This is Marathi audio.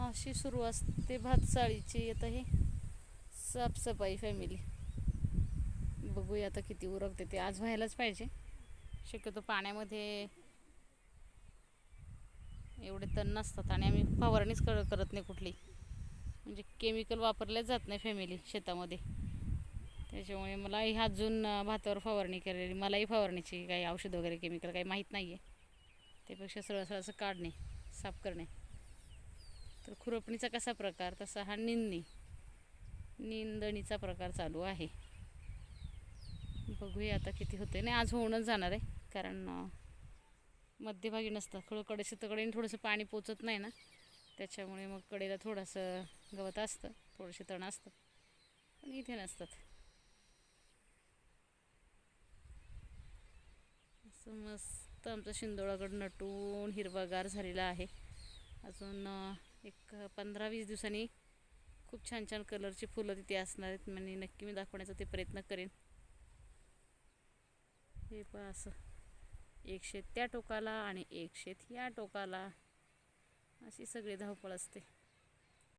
अशी सुरू असते भात चाळीची आता हे साफसफाई फॅमिली बघूया आता किती उरकते ते. आज व्हायलाच पाहिजे. शक्यतो पाण्यामध्ये एवढे तण नसतात आणि आम्ही फवारणीच कर करत नाही कुठली. म्हणजे केमिकल वापरल्या जात नाही फॅमिली शेतामध्ये. त्याच्यामुळे मलाही अजून भातावर फवारणी केलेली. मलाही फवारणीची काही औषध वगैरे केमिकल काही माहीत नाही आहे त्यापेक्षा सरळ सरळ असं काढणे साफ करणे. तर खुरपणीचा कसा प्रकार? तसा हा निंदणी. निंदणीचा प्रकार चालू आहे. बघूया आता किती होते नाही आज होऊनच जाणार आहे. कारण मध्यभागी नसतं. थोडं कडेचं कडेने थोडंसं पाणी पोचत नाही ना. त्याच्यामुळे मग कडेला थोडंसं गवत असतं. थोडंसे तण असतं पण इथे नसतात. असं मस्त आमचा शिंदोळागड नटून हिरवागार झालेला आहे. अजून एक पंधरा वीस दिवसांनी खूप छान छान कलरची फुलं तिथे असणार आहेत. म्हणजे नक्की मी दाखवण्याचा ते प्रयत्न करेन. हे पण असं. एक शेत त्या टोकाला आणि एक शेत या टोकाला. अशी सगळी धावपळ असते.